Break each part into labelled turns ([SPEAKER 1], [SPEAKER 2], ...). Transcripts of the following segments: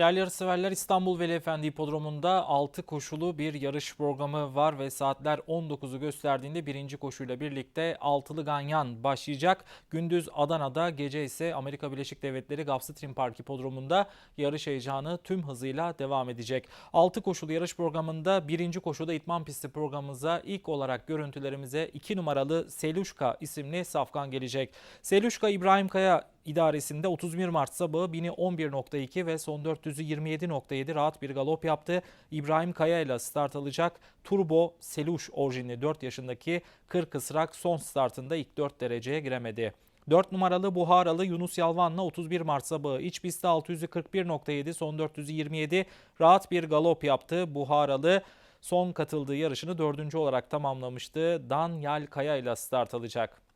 [SPEAKER 1] Değerli yarışseverler İstanbul Veli Efendi Hipodromu'nda 6 koşulu bir yarış programı var ve saatler 19'u gösterdiğinde birinci koşuyla birlikte altılı ganyan başlayacak. Gündüz Adana'da gece ise Amerika Birleşik Devletleri Gulfstream Park Hipodromu'nda yarış heyecanı tüm hızıyla devam edecek. 6 koşulu yarış programında birinci koşuda itman pisti programımıza ilk olarak görüntülerimize 2 numaralı Seluşka isimli safkan gelecek. Seluşka İbrahim Kaya idaresinde 31 Mart sabahı 1000'i 11.2 ve son 400'ü 27.7 rahat bir galop yaptı. İbrahim Kaya ile start alacak. Turbo Seluş orijinli 4 yaşındaki 40 ısrak son startında ilk 4 dereceye giremedi. 4 numaralı Buharalı Yunus Yalvan'la 31 Mart sabahı iç pistte 641.7 son 427 rahat bir galop yaptı. Buharalı son katıldığı yarışını dördüncü olarak tamamlamıştı. Danyal Kaya ile start alacak.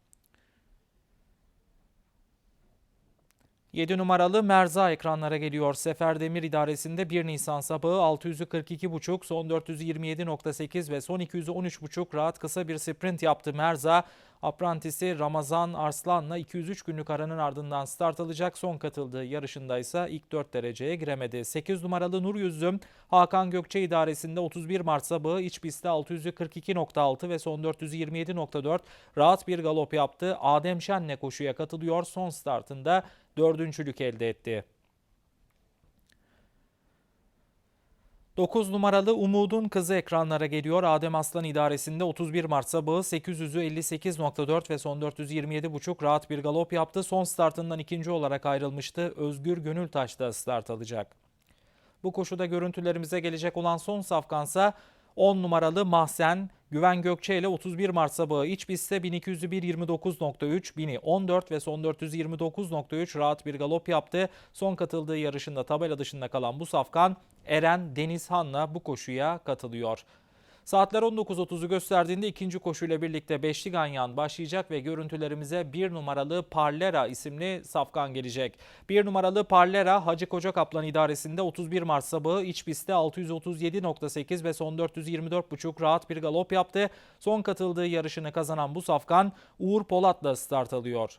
[SPEAKER 1] 7 numaralı Merza ekranlara geliyor. Sefer Demir idaresinde 1 Nisan sabahı 642,5, son 427,8 ve son 213,5 rahat kısa bir sprint yaptı Merza. Aprantisi Ramazan Arslan'la 203 günlük aranın ardından start alacak. Son katıldığı yarışında ise ilk 4 dereceye giremedi. 8 numaralı Nur Yüzüm Hakan Gökçe idaresinde 31 Mart sabahı iç pistte 642.6 ve son 427.4 rahat bir galop yaptı. Adem Şen'le koşuya katılıyor. Son startında dördüncülük elde etti. 9 numaralı Umud'un kızı ekranlara geliyor. Adem Aslan idaresinde 31 Mart sabahı 800'ü 58.4 ve son 427.5 rahat bir galop yaptı. Son startından ikinci olarak ayrılmıştı. Özgür Gönültaş da start alacak. Bu koşuda görüntülerimize gelecek olan son safkansa 10 numaralı Mahsen Güven Gökçe ile 31 Mart sabahı iç pistte 1201.29.3, 1000'i 14 ve son 429.3 rahat bir galop yaptı. Son katıldığı yarışında tabela dışında kalan bu safkan Eren Denizhan'la bu koşuya katılıyor. Saatler 19.30'u gösterdiğinde ikinci koşuyla birlikte Beşli Ganyan başlayacak ve görüntülerimize bir numaralı Parlera isimli safkan gelecek. Bir numaralı Parlera Hacı Koca Kaplan idaresinde 31 Mart sabahı iç pistte 637.8 ve son 424.5 rahat bir galop yaptı. Son katıldığı yarışını kazanan bu safkan Uğur Polat'la start alıyor.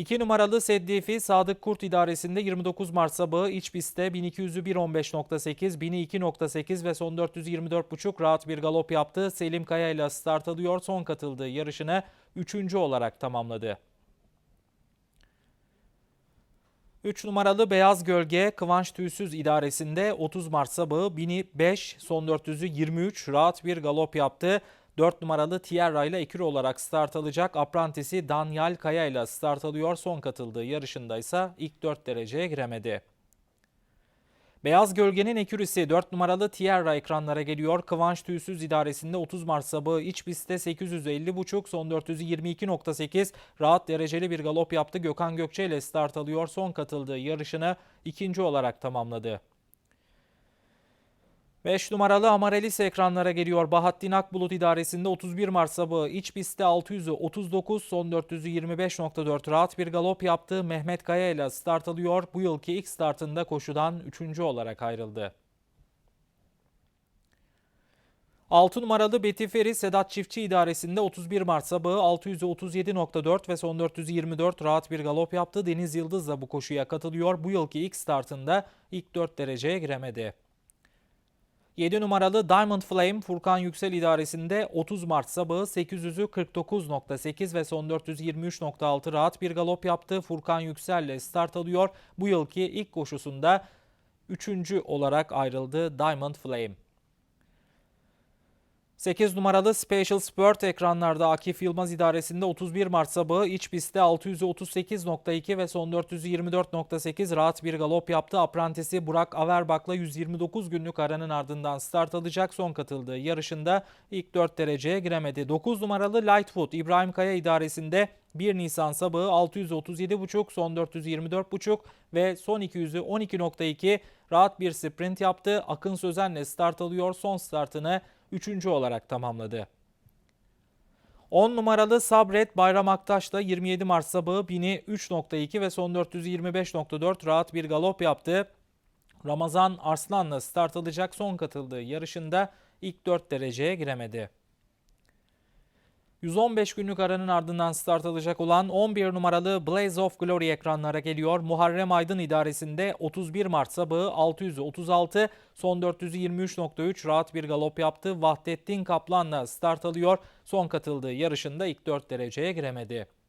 [SPEAKER 1] 2 numaralı Seddifi Sadık Kurt idaresinde 29 Mart sabahı iç pistte 1200'ü 1.15.8, 1000'i 2.8 ve son 424.5 rahat bir galop yaptı. Selim Kaya ile start alıyor. Son katıldığı yarışını 3. olarak tamamladı. 3 numaralı Beyaz Gölge Kıvanç Tüysüz idaresinde 30 Mart sabahı 1000'i 5, son 400'ü 23 rahat bir galop yaptı. 4 numaralı Tierra ile ekür olarak start alacak. Aprantisi Daniel Kaya ile start alıyor. Son katıldığı yarışında ise ilk 4 dereceye giremedi. Beyaz Gölge'nin ekürisi 4 numaralı Tierra ekranlara geliyor. Kıvanç Tüysüz idaresinde 30 Mart sabahı iç pistte 850.5 son 422.8 rahat dereceli bir galop yaptı. Gökhan Gökçe ile start alıyor. Son katıldığı yarışını ikinci olarak tamamladı. 5 numaralı Amarellis ekranlara geliyor. Bahattin Akbulut idaresinde 31 Mart sabahı iç pistte 600'ü 39 son 400'ü 25.4 rahat bir galop yaptı. Mehmet Kaya ile start alıyor. Bu yılki ilk startında koşudan 3. olarak ayrıldı. 6 numaralı Betiferi Sedat Çiftçi idaresinde 31 Mart sabahı 637.4 ve son 424 rahat bir galop yaptı. Deniz Yıldız da bu koşuya katılıyor. Bu yılki ilk startında ilk 4 dereceye giremedi. 7 numaralı Diamond Flame Furkan Yüksel idaresinde 30 Mart sabahı 800'ü 49.8 ve son 423.6 rahat bir galop yaptı. Furkan Yüksel ile start alıyor. Bu yılki ilk koşusunda 3. olarak ayrıldı Diamond Flame. 8 numaralı Special Spurt ekranlarda Akif Yılmaz idaresinde 31 Mart sabahı iç pistte 638.2 ve son 424.8 rahat bir galop yaptı. Aprantisi Burak Averbak'la 129 günlük aranın ardından start alacak. Son katıldığı yarışında ilk 4 dereceye giremedi. 9 numaralı Lightfoot İbrahim Kaya idaresinde 1 Nisan sabahı 637.5, son 424.5 ve son 200'ü 12.2 rahat bir sprint yaptı. Akın Sözen'le start alıyor. Son startını 3. olarak tamamladı. 10 numaralı Sabret Bayram Aktaş'la 27 Mart sabahı 1000'i 3.2 ve son 425.4 rahat bir galop yaptı. Ramazan Arslan'la start alacak son katıldığı yarışında ilk 4 dereceye giremedi. 115 günlük aranın ardından start alacak olan 11 numaralı Blaze of Glory ekranlara geliyor. Muharrem Aydın idaresinde 31 Mart sabahı 636, son 423.3 rahat bir galop yaptı. Vahdettin Kaplan'la start alıyor. Son katıldığı yarışında ilk 4 dereceye giremedi.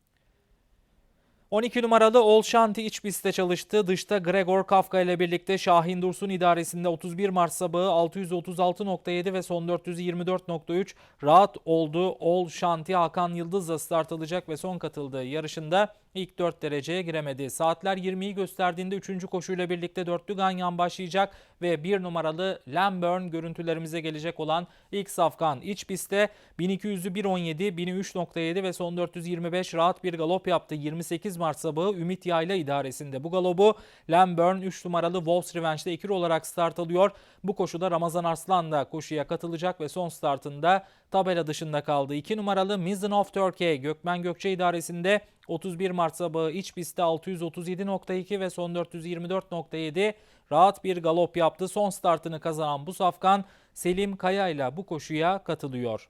[SPEAKER 1] 12 numaralı Olşanti iç pistte çalıştı. Dışta Gregor Kafka ile birlikte Şahin Dursun idaresinde 31 Mart sabahı 636.7 ve son 424.3 rahat oldu. Olşanti Hakan Yıldız'la start alacak ve son katıldığı yarışında ilk 4 dereceye giremedi. Saatler 20'yi gösterdiğinde 3. koşuyla birlikte dörtlü ganyan başlayacak ve 1 numaralı Lamburn görüntülerimize gelecek olan ilk safkan iç pistte 1200'ü 1.17, 1003.7 ve son 425 rahat bir galop yaptı. 28 Mart sabahı Ümit Yayla idaresinde. Bu galobu Lamburn 3 numaralı Wolves Revenge'de ekür olarak start alıyor. Bu koşuda Ramazan Arslan da koşuya katılacak ve son startında tabela dışında kaldı. 2 numaralı Mizzen of Turkey Gökmen Gökçe idaresinde 31 Mart sabahı iç pistte 637.2 ve son 424.7 rahat bir galop yaptı. Son startını kazanan bu safkan Selim Kaya ile bu koşuya katılıyor.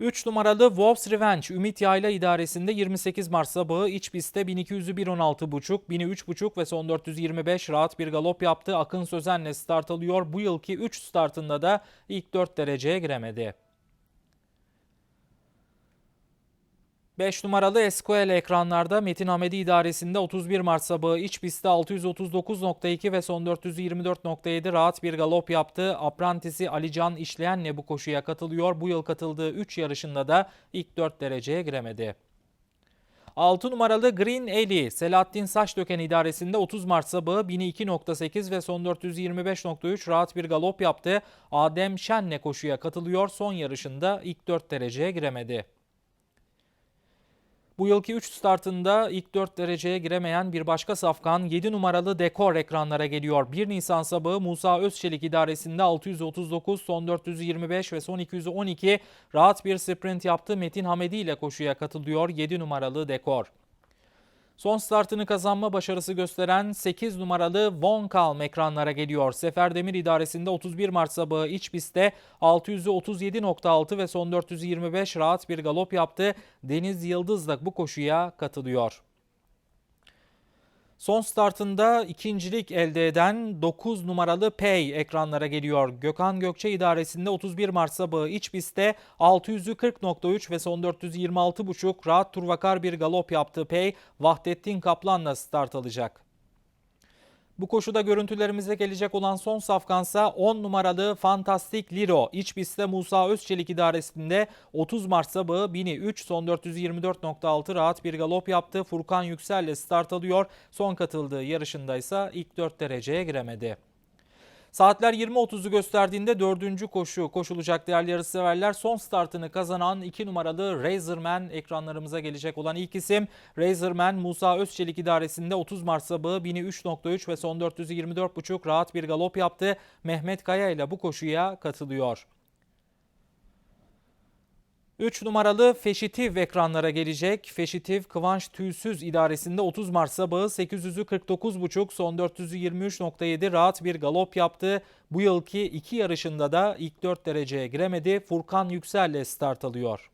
[SPEAKER 1] 3 numaralı Wolves Revenge Ümit Yayla idaresinde 28 Mart sabahı iç pistte 1200'ü 1.16.5, 1003.5 ve son 425 rahat bir galop yaptı. Akın Sözen'le start alıyor. Bu yılki 3 startında da ilk 4 dereceye giremedi. 5 numaralı Esquel ekranlarda Metin Hamedi idaresinde 31 Mart sabahı iç pistte 639.2 ve son 424.7 rahat bir galop yaptı. Aprantisi Alican İşleyen'le bu koşuya katılıyor. Bu yıl katıldığı 3 yarışında da ilk 4 dereceye giremedi. 6 numaralı Green Eli Selahattin Saçdöken idaresinde 30 Mart sabahı 1002.8 ve son 425.3 rahat bir galop yaptı. Adem Şen'le koşuya katılıyor. Son yarışında ilk 4 dereceye giremedi. Bu yılki 3 startında ilk 4 dereceye giremeyen bir başka safkan 7 numaralı dekor ekranlara geliyor. 1 Nisan sabahı Musa Özçelik idaresinde 639, son 425 ve son 212 rahat bir sprint yaptı. Metin Hamedi ile koşuya katılıyor 7 numaralı dekor. Son startını kazanma başarısı gösteren 8 numaralı Von Kalm ekranlara geliyor. Sefer Demir idaresinde 31 Mart sabahı iç pistte 637.6 ve son 425 rahat bir galop yaptı. Deniz Yıldız da bu koşuya katılıyor. Son startında ikincilik elde eden 9 numaralı Pay ekranlara geliyor. Gökhan Gökçe idaresinde 31 Mart sabahı iç pistte 640.3 ve son 426.5 rahat turvakar bir galop yaptığı Pay Vahdettin Kaplan'la start alacak. Bu koşuda görüntülerimize gelecek olan son safkansa 10 numaralı Fantastik Liro. İç Musa Özçelik idaresinde 30 Mart sabahı 1003 son 424.6 rahat bir galop yaptı. Furkan Yüksel ile start alıyor. Son katıldığı yarışında ise ilk 4 dereceye giremedi. Saatler 20.30'u gösterdiğinde dördüncü koşu koşulacak değerli yarışseverler. Son startını kazanan 2 numaralı Razorman ekranlarımıza gelecek olan ilk isim. Razorman Musa Özçelik idaresinde 30 Mart sabahı 1003.3 ve son 424.5 rahat bir galop yaptı. Mehmet Kaya ile bu koşuya katılıyor. 3 numaralı Feşitiv ekranlara gelecek. Feşitiv Kıvanç Tüysüz idaresinde 30 Mart sabahı 800'ü 49.5 son 423.7 rahat bir galop yaptı. Bu yılki iki yarışında da ilk 4 dereceye giremedi. Furkan Yüksel ile start alıyor.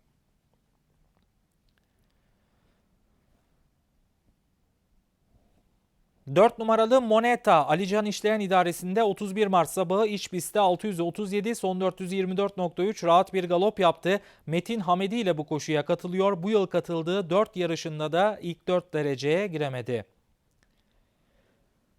[SPEAKER 1] 4 numaralı Moneta Alican İşleyen idaresinde 31 Mart sabahı iç pistte 637 son 424.3 rahat bir galop yaptı. Metin Hamedi ile bu koşuya katılıyor. Bu yıl katıldığı 4 yarışında da ilk 4 dereceye giremedi.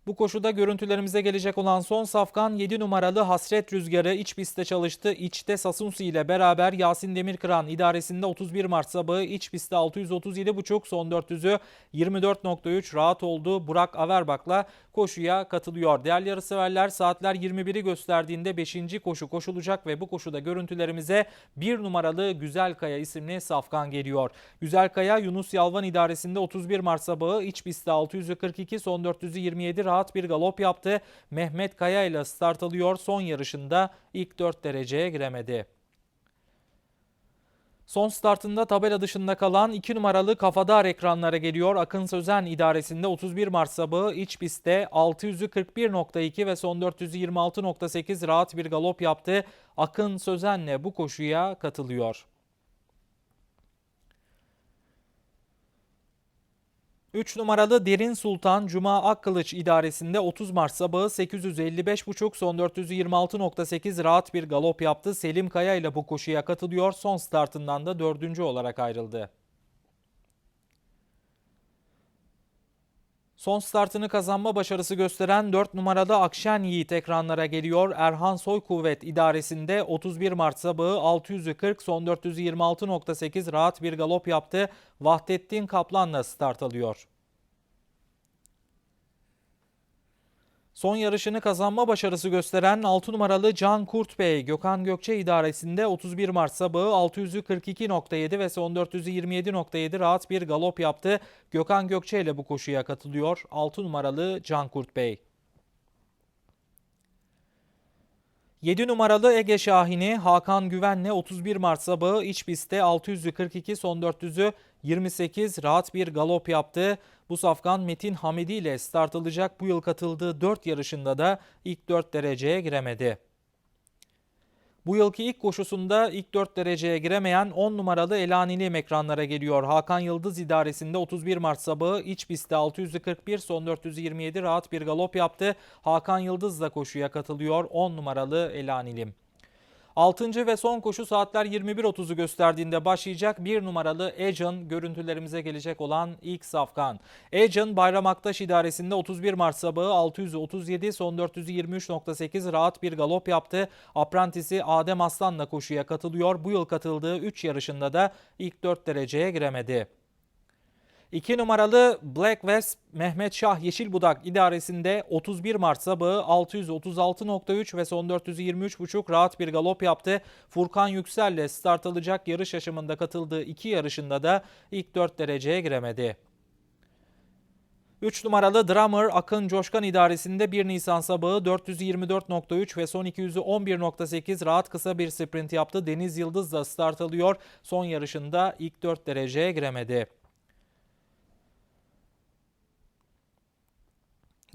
[SPEAKER 1] Bu koşuda görüntülerimize gelecek olan son safkan 7 numaralı Hasret Rüzgarı iç pistte çalıştı. İçte Sasunsi ile beraber Yasin Demirkıran idaresinde 31 Mart sabahı iç pistte 637.5 son 400'ü 24.3 rahat oldu. Burak Averbak'la koşuya katılıyor. Değerli yarışseverler saatler 21'i gösterdiğinde 5. koşu koşulacak ve bu koşuda görüntülerimize 1 numaralı Güzelkaya isimli safkan geliyor. Güzelkaya Yunus Yalvan idaresinde 31 Mart sabahı iç pistte 642 son 427 rahat rahat bir galop yaptı. Mehmet Kaya ile start alıyor. Son yarışında ilk 4 dereceye giremedi. Son startında tabela dışında kalan 2 numaralı Kafadar ekranlara geliyor. Akın Sözen idaresinde 31 Mart sabahı iç pistte 641.2 ve son 426.8 rahat bir galop yaptı. Akın Sözen'le bu koşuya katılıyor. 3 numaralı Derin Sultan Cuma Akkılıç idaresinde 30 Mart sabahı 855.5 son 426.8 rahat bir galop yaptı. Selim Kaya ile bu koşuya katılıyor. Son startından da dördüncü olarak ayrıldı. Son startını kazanma başarısı gösteren 4 numaralı Akşen Yiğit ekranlara geliyor. Erhan Soy Kuvvet idaresinde 31 Mart sabahı 640 son 426.8 rahat bir galop yaptı. Vahdettin Kaplan'la start alıyor. Son yarışını kazanma başarısı gösteren 6 numaralı Can Kurt Bey, Gökhan Gökçe idaresinde 31 Mart sabahı 642.7 ve son 427.7 rahat bir galop yaptı. Gökhan Gökçe ile bu koşuya katılıyor 6 numaralı Can Kurt Bey. 7 numaralı Ege Şahini Hakan Güven'le 31 Mart sabahı iç pistte 642 son 400'ü 28 rahat bir galop yaptı. Bu safkan Metin Hamidi ile start alacak bu yıl katıldığı 4 yarışında da ilk 4 dereceye giremedi. Bu yılki ilk koşusunda ilk 4 dereceye giremeyen 10 numaralı Elanilim ekranlara geliyor. Hakan Yıldız idaresinde 31 Mart sabahı iç pistte 641 son 427 rahat bir galop yaptı. Hakan Yıldız da koşuya katılıyor 10 numaralı Elanilim. 6. ve son koşu saatler 21.30'u gösterdiğinde başlayacak bir numaralı Ejan görüntülerimize gelecek olan ilk safkan. Ejan Bayram Aktaş idaresinde 31 Mart sabahı 637 son 423.8 rahat bir galop yaptı. Aprantisi Adem Aslan'la koşuya katılıyor. Bu yıl katıldığı 3 yarışında da ilk 4 dereceye giremedi. 2 numaralı Black West Mehmet Şah Yeşilbudak idaresinde 31 Mart sabahı 636.3 ve son 423.5 rahat bir galop yaptı. Furkan Yüksel'le start alacak yarış aşımında katıldığı iki yarışında da ilk 4 dereceye giremedi. 3 numaralı Drummer Akın Coşkan idaresinde 1 Nisan sabahı 424.3 ve son 211.8 rahat kısa bir sprint yaptı. Deniz Yıldız da start alıyor. Son yarışında ilk 4 dereceye giremedi.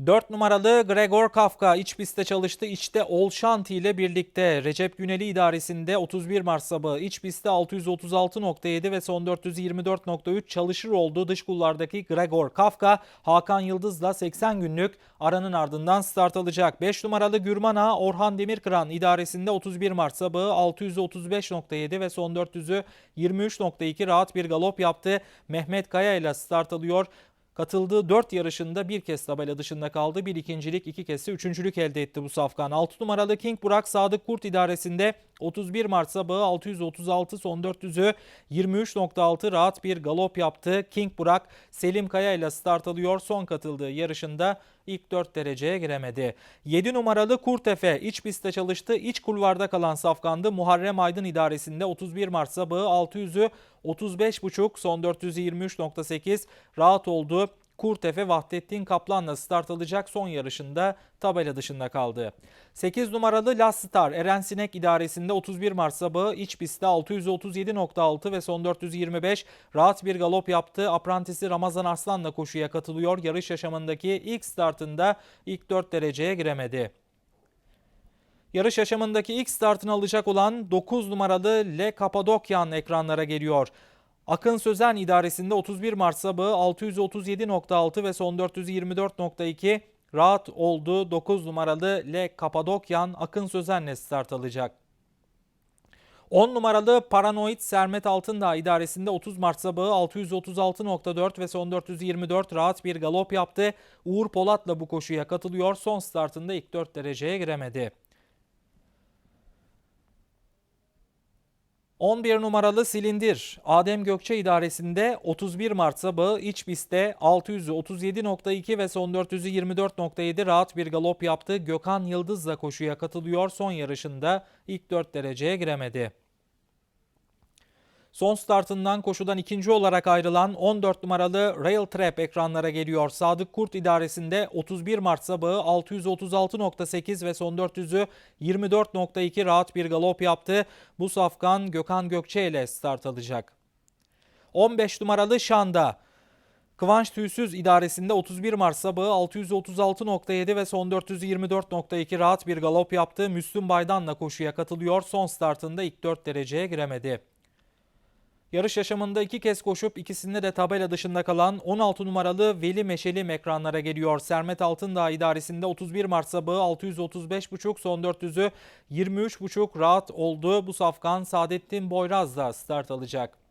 [SPEAKER 1] 4 numaralı Gregor Kafka iç pistte çalıştı. İçte Olşanti ile birlikte Recep Güneli idaresinde 31 Mart sabahı iç pistte 636.7 ve son 424.3 çalışır oldu. Dış kullardaki Gregor Kafka Hakan Yıldız'la 80 günlük aranın ardından start alacak. 5 numaralı Gürmana Orhan Demirkıran idaresinde 31 Mart sabahı 635.7 ve son 400'ü 23.2 rahat bir galop yaptı. Mehmet Kaya ile start alıyor. Katıldığı 4 yarışında bir kez tabela dışında kaldı. Bir ikincilik, iki kez üçüncülük elde etti bu safkan. 6 numaralı King Burak Sadık Kurt idaresinde 31 Mart sabahı 636 son 400'ü 23.6 rahat bir galop yaptı. King Burak Selim Kaya ile start alıyor. Son katıldığı yarışında ilk 4 dereceye giremedi. 7 numaralı Kurtefe iç pistte çalıştı. İç kulvarda kalan safkandı. Muharrem Aydın idaresinde 31 Mart sabahı 600'ü 35.5 son 423.8 rahat oldu. Kurtefe Vahdettin Kaplan'la start alacak son yarışında tabela dışında kaldı. 8 numaralı Last Star Eren Sinek idaresinde 31 Mart sabahı iç pistte 637.6 ve son 425 rahat bir galop yaptı. Aprantisi Ramazan Arslan'la koşuya katılıyor. Yarış yaşamındaki ilk startında ilk 4 dereceye giremedi. Yarış yaşamındaki ilk startını alacak olan 9 numaralı Le Kapadokyan ekranlara geliyor. Akın Sözen idaresinde 31 Mart sabahı 637.6 ve son 424.2 rahat oldu. 9 numaralı Le Kapadokyan Akın Sözen'le start alacak. 10 numaralı Paranoid Sermet Altındağ idaresinde 30 Mart sabahı 636.4 ve son 424 rahat bir galop yaptı. Uğur Polat'la bu koşuya katılıyor. Son startında ilk 4 dereceye giremedi. 11 numaralı silindir Adem Gökçe idaresinde 31 Mart sabahı iç pistte 637.2 ve son 424.7 rahat bir galop yaptı. Gökhan Yıldız da koşuya katılıyor. Son yarışında ilk 4 dereceye giremedi. Son startından koşudan ikinci olarak ayrılan 14 numaralı Rail Trap ekranlara geliyor. Sadık Kurt idaresinde 31 Mart sabahı 636.8 ve son 400'ü 24.2 rahat bir galop yaptı. Bu safkan Gökhan Gökçe ile start alacak. 15 numaralı Şanda. Kıvanç Tüysüz idaresinde 31 Mart sabahı 636.7 ve son 424.2 rahat bir galop yaptı. Müslüm Baydan'la koşuya katılıyor. Son startında ilk 4 dereceye giremedi. Yarış yaşamında iki kez koşup ikisinde de tabela dışında kalan 16 numaralı Veli Meşelim ekranlara geliyor. Sermet Altındağ idaresinde 31 Mart sabahı 635.5 son 400'ü 23.5 rahat oldu. Bu safkan Saadettin Boyraz da start alacak.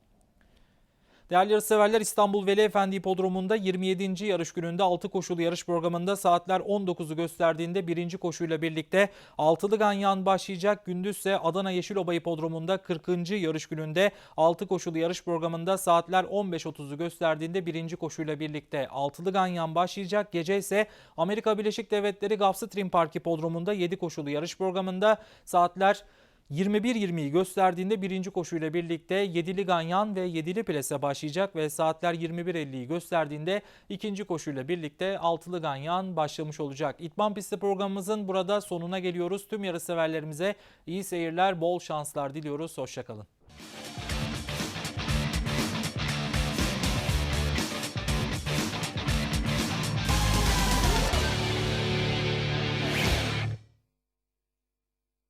[SPEAKER 1] Değerli yarışseverler İstanbul Veli Efendi Hipodromu'nda 27. yarış gününde 6 koşulu yarış programında saatler 19'u gösterdiğinde birinci koşuyla birlikte altılı ganyan başlayacak. Gündüz ise Adana Yeşilova Hipodromu'nda 40. yarış gününde 6 koşulu yarış programında saatler 15.30'u gösterdiğinde birinci koşuyla birlikte altılı ganyan başlayacak. Gece ise Amerika Birleşik Devletleri Gulfstream Park Hipodromu'nda 7 koşulu yarış programında saatler 21.20'yi gösterdiğinde birinci koşuyla birlikte yedili ganyan ve yedili plase başlayacak ve saatler 21.50'yi gösterdiğinde ikinci koşuyla birlikte altılı ganyan başlamış olacak. İtman pisti programımızın burada sonuna geliyoruz. Tüm yarış severlerimize iyi seyirler, bol şanslar diliyoruz. Hoşçakalın.